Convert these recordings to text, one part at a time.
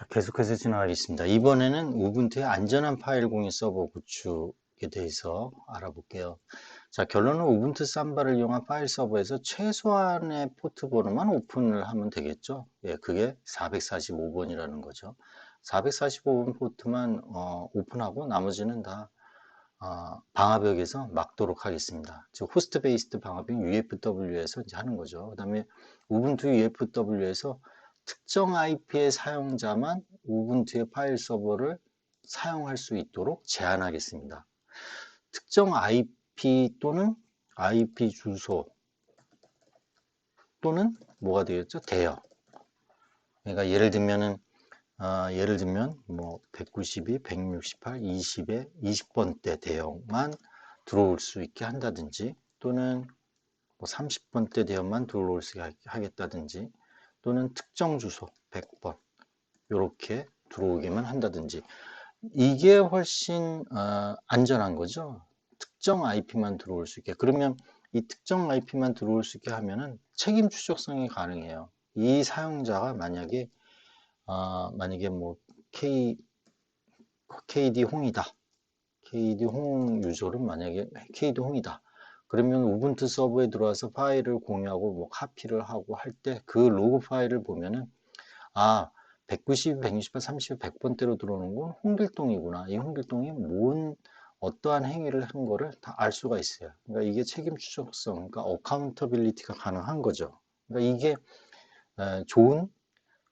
자, 계속해서 진행하겠습니다. 이번에는 우분투의 안전한 파일 공유 서버 구축에 대해서 알아볼게요. 자, 결론은 우분투 삼바를 이용한 파일 서버에서 최소한의 포트 번호만 오픈을 하면 되겠죠. 예, 그게 445번이라는 거죠. 445번 포트만 어, 오픈하고 나머지는 다 어, 방화벽에서 막도록 하겠습니다. 즉 호스트 베이스드 방화벽 UFW에서 이제 하는 거죠. 그 다음에 우분투 UFW에서 특정 IP의 사용자만 우분투의 파일 서버를 사용할 수 있도록 제한하겠습니다. 특정 IP 또는 IP 주소 또는 뭐가 되겠죠? 대여. 그러니까 예를 들면은 어, 예를 들면 뭐 192, 168, 20에 20번대 대형만 들어올 수 있게 한다든지 또는 뭐 30번대 대형만 들어올 수 있게 하겠다든지 또는 특정 주소 100번 이렇게 들어오게만 한다든지 이게 훨씬 어, 안전한 거죠. 특정 IP만 들어올 수 있게 그러면 이 특정 IP만 들어올 수 있게 하면은 책임 추적성이 가능해요. 이 사용자가 만약에 어, 만약에 뭐 K KD 홍이다. KD 홍 유저는 만약에 KD 홍이다. 그러면 우분투 서버에 들어와서 파일을 공유하고 뭐 카피를 하고 할 때 그 로그 파일을 보면은 아 190, 168, 30, 100번대로 들어오는 건 홍길동이구나. 이 홍길동이 뭔 어떠한 행위를 한 거를 다 알 수가 있어요. 그러니까 이게 책임 추적성, 그러니까 어카운터빌리티가 가능한 거죠. 그러니까 이게 좋은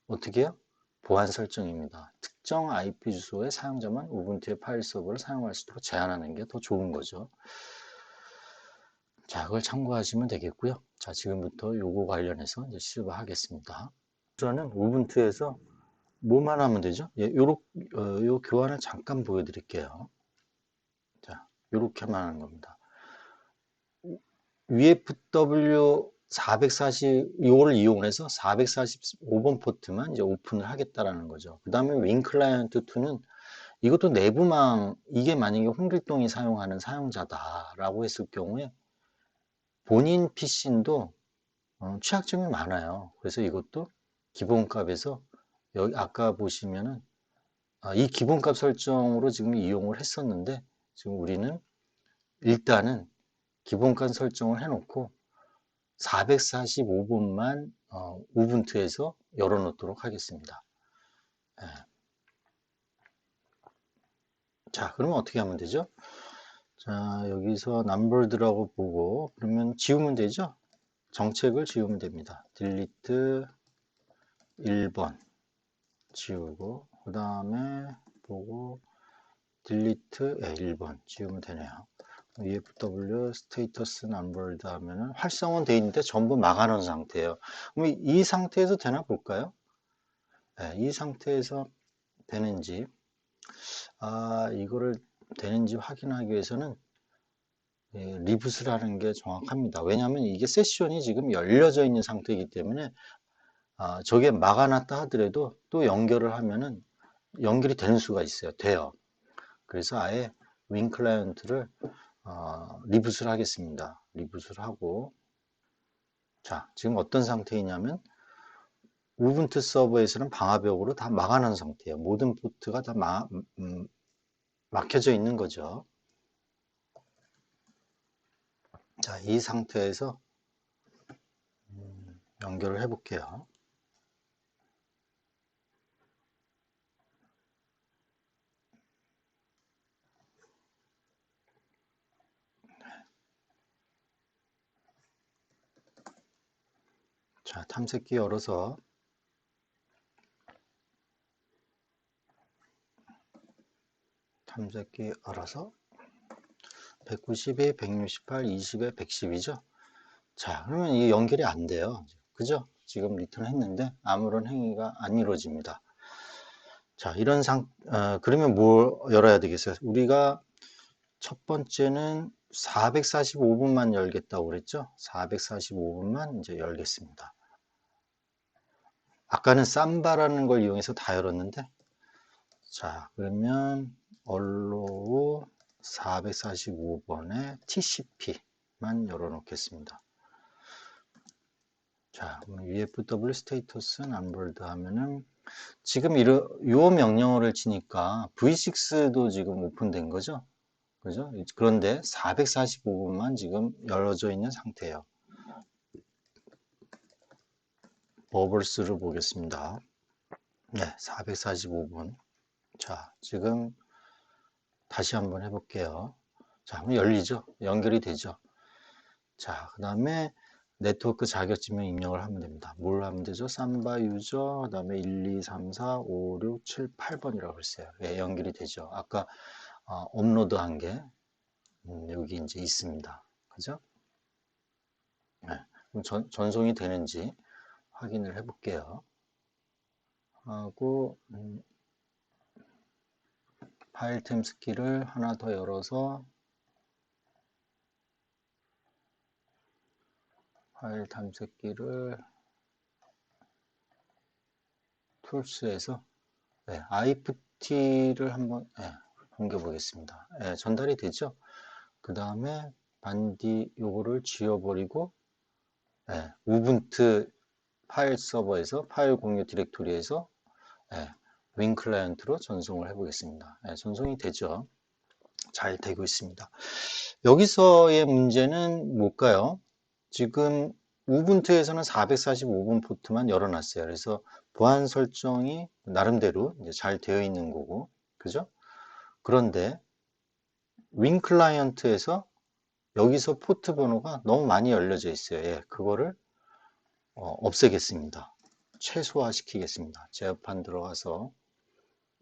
어떻게 해요? 보안 설정입니다. 특정 IP 주소의 사용자만 우분투의 파일 서버를 사용할 수 있도록 제한하는 게 더 좋은 거죠. 자, 그걸 참고하시면 되겠고요. 자, 지금부터 요거 관련해서 이제 실습하겠습니다. 저는 우분투에서 뭐만 하면 되죠? 예, 요렇, 어, 요 교환을 잠깐 보여드릴게요. 자, 요렇게만 하는 겁니다. UFW 440, 요거를 이용해서 445번 포트만 이제 오픈을 하겠다라는 거죠. 그 다음에 윙 클라이언트 2는 이것도 내부망, 이게 만약에 홍길동이 사용하는 사용자다라고 했을 경우에 본인 PC도 어, 취약점이 많아요. 그래서 이것도 기본값에서 여기 아까 보시면은 아, 이 기본값 설정으로 지금 이용을 했었는데 지금 우리는 일단은 기본값 설정을 해놓고 445번만 어, 우분투에서 열어놓도록 하겠습니다. 네. 자, 그러면 어떻게 하면 되죠? 자, 여기서 numbered라고 보고 그러면 지우면 되죠? 정책을 지우면 됩니다. delete 1번 지우고 그 다음에 보고 delete 1번 지우면 되네요. EFW 스테이터스 numbered 하면은 활성은 돼 있는데 전부 막아놓은 상태예요. 그럼 이 상태에서 되나 볼까요? 네, 이 상태에서 되는지 아 이거를 되는지 확인하기 위해서는 예, 리부스를 하는 게 정확합니다. 왜냐하면 이게 세션이 지금 열려져 있는 상태이기 때문에 아, 저게 막아놨다 하더라도 또 연결을 하면은 연결이 되는 수가 있어요. 돼요. 그래서 아예 윈 클라이언트를 어, 리부스를 하겠습니다. 리부스를 하고 자 지금 어떤 상태이냐면 우분투 서버에서는 방화벽으로 다 막아놓은 상태예요. 모든 포트가 다 마, 음, 막혀져 있는 거죠. 자, 이 상태에서 음, 연결을 해 볼게요. 자, 탐색기 열어서 탐색기 열어서 192, 168, 20에 110이죠. 자, 그러면 이게 연결이 안 돼요. 그죠? 지금 리턴 했는데 아무런 행위가 안 이루어집니다. 자, 이런 상, 어, 그러면 뭘 열어야 되겠어요? 우리가 첫 번째는 445분만 열겠다고 그랬죠? 445분만 이제 열겠습니다. 아까는 쌈바라는 걸 이용해서 다 열었는데 자 그러면 얼로우 445번에 TCP만 열어 놓겠습니다 자 UFW 스테이터스 남볼드 하면은 지금 요 명령어를 치니까 V6도 지금 오픈된 거죠. 그죠? 그런데 445분만 지금 열어져 있는 상태예요. 버블스를 보겠습니다. 네, 445분. 자, 지금 다시 한번 해볼게요. 자, 한번 열리죠? 연결이 되죠? 자, 그 다음에 네트워크 자격증명 입력을 하면 됩니다. 뭘 하면 되죠? 삼바 유저, 그 다음에 1, 2, 3, 4, 5, 6, 7, 8번이라고 했어요. 예, 연결이 되죠. 아까 어, 업로드 한 게, 음, 여기 이제 있습니다. 그죠? 네, 그럼 전, 전송이 되는지 확인을 해 볼게요. 하고, 음, 파일 템 스킬을 하나 더 열어서 파일 탐색기를 툴스에서 네, IFT를 한번 네, 옮겨 보겠습니다. 네, 전달이 되죠. 그 다음에 반디 요거를 지워버리고 네, 우분투 파일 서버에서 파일 공유 디렉토리에서 네, 윈 클라이언트로 전송을 해 보겠습니다. 네, 전송이 되죠. 잘 되고 있습니다. 여기서의 문제는 뭘까요? 지금 우분투에서는 445분 포트만 열어놨어요. 그래서 보안 설정이 나름대로 잘 되어 있는 거고, 그죠? 그런데 윈 클라이언트에서 여기서 포트 번호가 너무 많이 열려져 있어요. 예, 그거를 어, 없애겠습니다. 최소화 시키겠습니다. 제어판 들어가서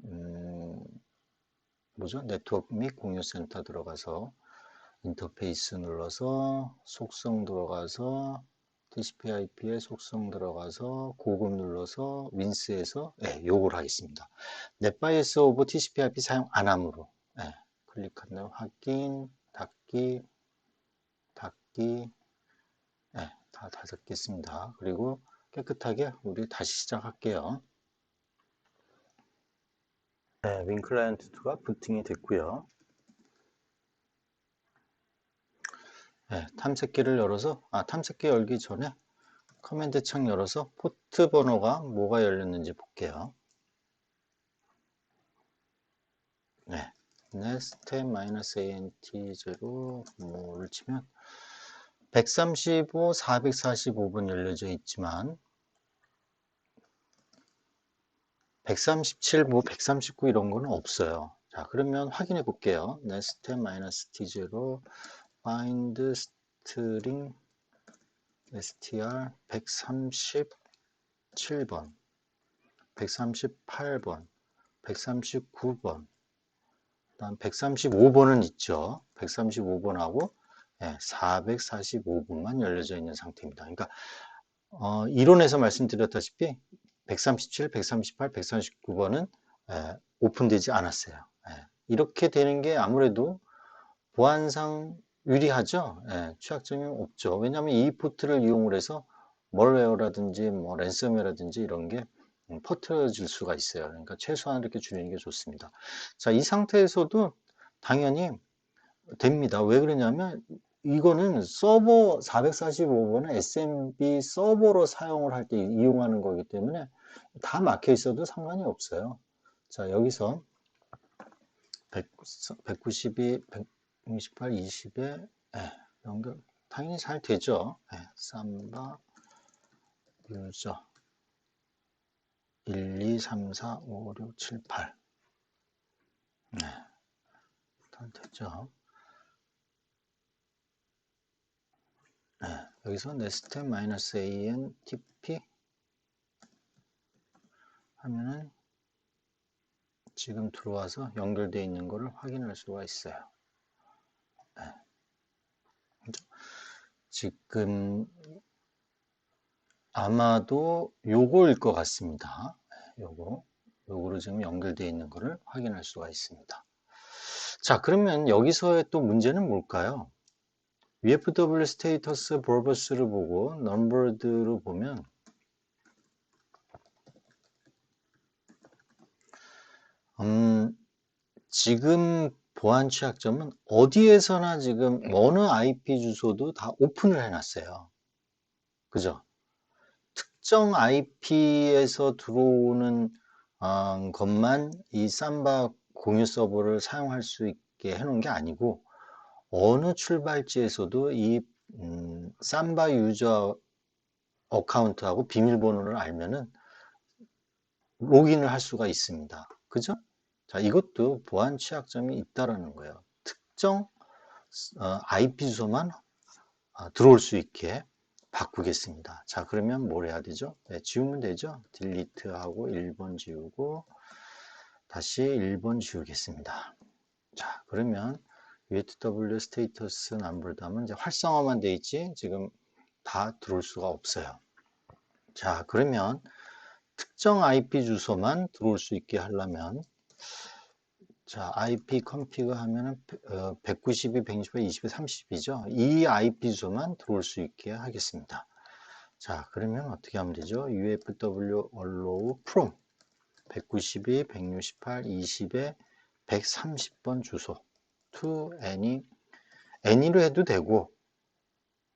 음, 뭐죠? 네트워크 및 공유센터 들어가서 인터페이스 눌러서 속성 들어가서 TCP/IP의 속성 들어가서 고급 눌러서 윈스에서 네, 요걸 하겠습니다. 넷바이스 오브 TCP/IP 사용 안 함으로 네, 클릭한 다음 확인, 닫기, 닫기 네, 다 닫았겠습니다. 그리고 깨끗하게 우리 다시 시작할게요. 네, 윈 클라이언트 2가 부팅이 됐고요. 네, 탐색기를 열어서 아 탐색기 열기 전에 커맨드 창 열어서 포트 번호가 뭐가 열렸는지 볼게요. 네, nest-ant0 뭐를 치면 135, 445번 열려져 있지만 137, 뭐 139 이런 거는 없어요. 자, 그러면 확인해 볼게요. nest-t0 find string str 137번 138번 139번 다음 135번은 있죠 135번하고 네, 445번만 열려져 있는 상태입니다 그러니까 어, 이론에서 말씀드렸다시피 137, 138, 139번은 에, 오픈되지 않았어요 에, 이렇게 되는 게 아무래도 보안상 유리하죠. 예, 취약점이 없죠. 왜냐하면 이 포트를 이용을 해서 멀웨어라든지 뭐 랜섬웨어라든지 이런 게 음, 퍼트려질 수가 있어요. 그러니까 최소한 이렇게 줄이는 게 좋습니다. 자, 이 상태에서도 당연히 됩니다. 왜 그러냐면 이거는 서버 445번은 SMB 서버로 사용을 할 때 이용하는 거기 때문에 다 막혀 있어도 상관이 없어요. 자, 여기서 1 192, 128, 20에 네, 연결 당연히 잘 되죠. 네, 삼바 유저 1, 2, 3, 4, 5, 6, 7, 8 네, 다 되죠. 여기서 nest -an tp 하면은 지금 들어와서 연결되어 있는 것을 확인할 수가 있어요. 지금 아마도 요거일 것 같습니다. 요거, 요거로 지금 연결되어 있는 것을 확인할 수가 있습니다. 자, 그러면 여기서의 또 문제는 뭘까요? UFW 스테이터스 버버스를 보고 넘버드로 보면 음, 지금 보안 취약점은 어디에서나 지금 어느 IP 주소도 다 오픈을 해놨어요. 그죠? 특정 IP에서 들어오는 어, 것만 이 삼바 공유 서버를 사용할 수 있게 해놓은 게 아니고 어느 출발지에서도 이 음, 삼바 유저 어카운트하고 비밀번호를 알면은 로그인을 할 수가 있습니다. 그죠? 자, 이것도 보안 취약점이 있다라는 거예요. 특정 어, IP 주소만 어, 들어올 수 있게 바꾸겠습니다. 자, 그러면 뭘 해야 되죠? 네, 지우면 되죠? 딜리트 하고 1번 지우고 다시 1번 지우겠습니다. 자, 그러면 UTW 스테이터스 남불담은 이제 활성화만 돼 있지 지금 다 들어올 수가 없어요. 자, 그러면 특정 IP 주소만 들어올 수 있게 하려면 자, IP 컴피그 하면은 192, 128, 20, 30이죠. 이 IP 주소만 들어올 수 있게 하겠습니다. 자, 그러면 어떻게 하면 되죠? UFW allow from 192, 168, 20에 130번 주소 to any any로 해도 되고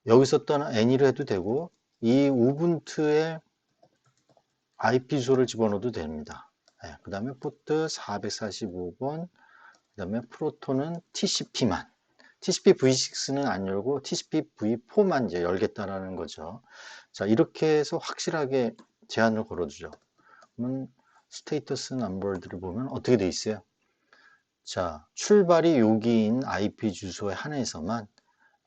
여기서 떠나 any로 해도 되고 이 우분투에 IP 주소를 집어넣어도 됩니다. 네, 그 다음에 포트 445번 그 다음에 프로토는 TCP만 TCP v6는 안 열고 TCP v4만 이제 열겠다라는 거죠. 자 이렇게 해서 확실하게 제한을 걸어주죠. 그러면 스테이터스 넘버들을 보면 어떻게 돼 있어요? 자 출발이 여기인 IP 주소에 한해서만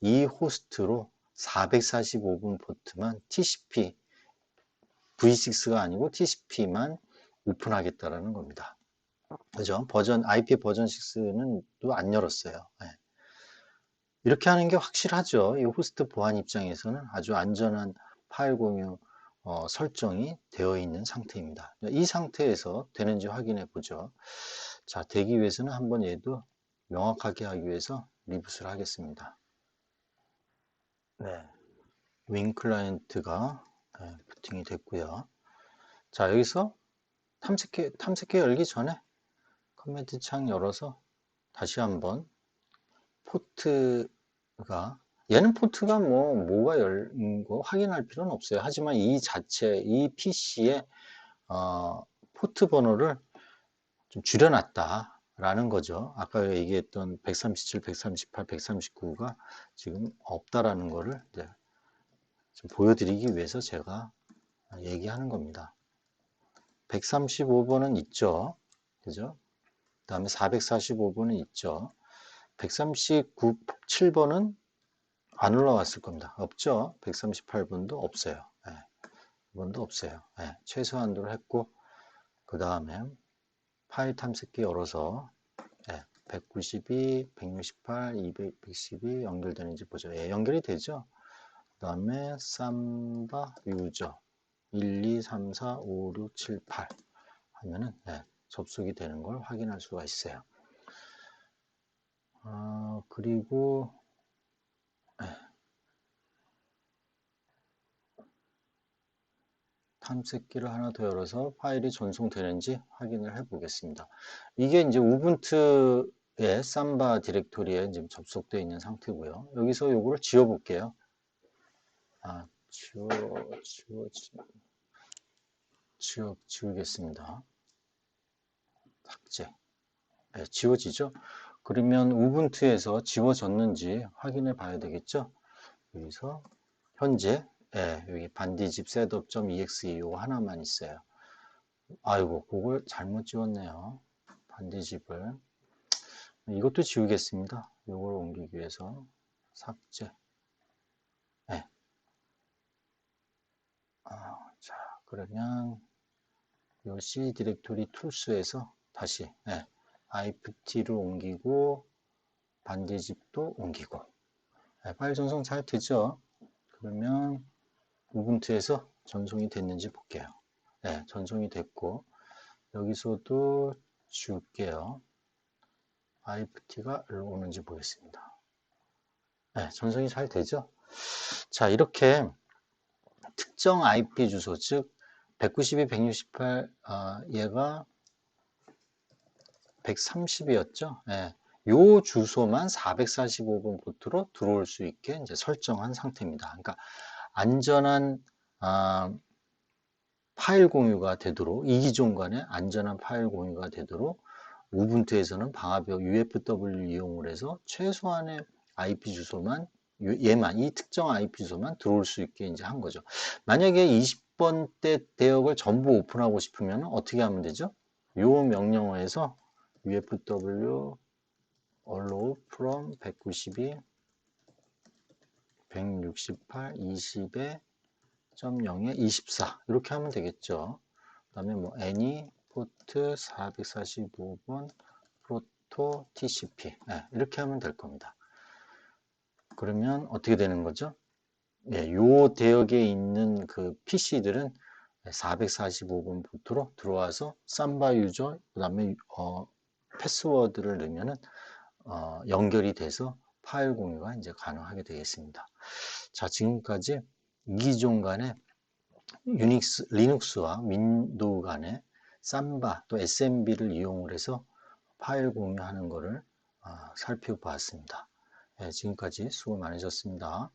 이 호스트로 445분 포트만 TCP V6가 아니고 TCP만 오픈하겠다라는 겁니다. 그죠? 버전 IP 버전 6는 또 안 열었어요. 네. 이렇게 하는 게 확실하죠. 이 호스트 보안 입장에서는 아주 안전한 파일 공유 어, 설정이 되어 있는 상태입니다. 이 상태에서 되는지 확인해 보죠. 자, 되기 위해서는 한번 얘도 명확하게 하기 위해서 리부스를 하겠습니다. 네. 윙 클라이언트가 네, 부팅이 됐고요. 자, 여기서 탐색해, 탐색해 열기 전에 커맨드 창 열어서 다시 한번 포트가 얘는 포트가 뭐 뭐가 열린 거 확인할 필요는 없어요. 하지만 이 자체 이 PC에 어, 포트 번호를 좀 줄여놨다 라는 거죠. 아까 얘기했던 137, 138, 139가 지금 없다라는 거를 좀 보여드리기 위해서 제가 얘기하는 겁니다. 135번은 있죠. 그죠? 그 다음에 445번은 있죠. 139, 7번은 안 올라왔을 겁니다. 없죠. 138번도 없어요. 네. 이번도 없어요. 네. 최소한도를 했고, 그 다음에 파일 탐색기 열어서 네. 192, 168, 200, 112 연결되는지 보죠. 예, 연결이 되죠. 그 다음에 삼바 유저 1, 2, 3, 4, 5, 6, 7, 8 하면은 네, 접속이 되는 걸 확인할 수가 있어요. 어, 그리고 네. 탐색기를 하나 더 열어서 파일이 전송되는지 확인을 해 보겠습니다. 이게 이제 우분투의 삼바 디렉토리에 지금 접속되어 있는 상태고요. 여기서 요거를 지워 볼게요. 아, 지워, 지워, 지워, 지워, 지우겠습니다. 삭제. 네, 지워지죠? 그러면 우분투에서 지워졌는지 확인해 봐야 되겠죠? 여기서 현재 네, 여기 반디집 셋업.exe 이거 하나만 있어요. 아이고, 그걸 잘못 지웠네요. 반디집을. 이것도 지우겠습니다. 이걸 옮기기 위해서 삭제. 네. 아, 자, 그러면 이 C 디렉토리 툴스에서 다시 네, IFT로 옮기고 반디집도 옮기고 네, 파일 전송 잘 되죠? 그러면 우분투에서 전송이 됐는지 볼게요. 네, 전송이 됐고 여기서도 지울게요. IFT가 오는지 보겠습니다. 네, 전송이 잘 되죠? 자, 이렇게 특정 IP 주소, 즉 192, 168 어, 얘가 130이었죠. 예. 요 주소만 445번 포트로 들어올 수 있게 이제 설정한 상태입니다. 그러니까 안전한 어, 파일 공유가 되도록 이기종 간에 안전한 파일 공유가 되도록 우분투에서는 방화벽 UFW 이용을 해서 최소한의 IP 주소만 얘만 이 특정 IP 주소만 들어올 수 있게 이제 한 거죠. 만약에 20번대 대역을 전부 오픈하고 싶으면 어떻게 하면 되죠? 요 명령어에서 UFW allow from 192 168 20에 0에 24 이렇게 하면 되겠죠. 그 다음에 뭐 any 포트 445번 프로토 TCP 네, 이렇게 하면 될 겁니다. 그러면 어떻게 되는 거죠? 예, 요 대역에 있는 그 PC들은 445번 포트로 들어와서 삼바 유저 그 다음에 어, 패스워드를 넣으면은 어, 연결이 돼서 파일 공유가 이제 가능하게 되겠습니다. 자, 지금까지 이기종 간의 유닉스, 리눅스와 윈도우 간의 삼바 또 SMB를 이용을 해서 파일 공유하는 것을 어, 살펴보았습니다. 네, 지금까지 수고 많으셨습니다.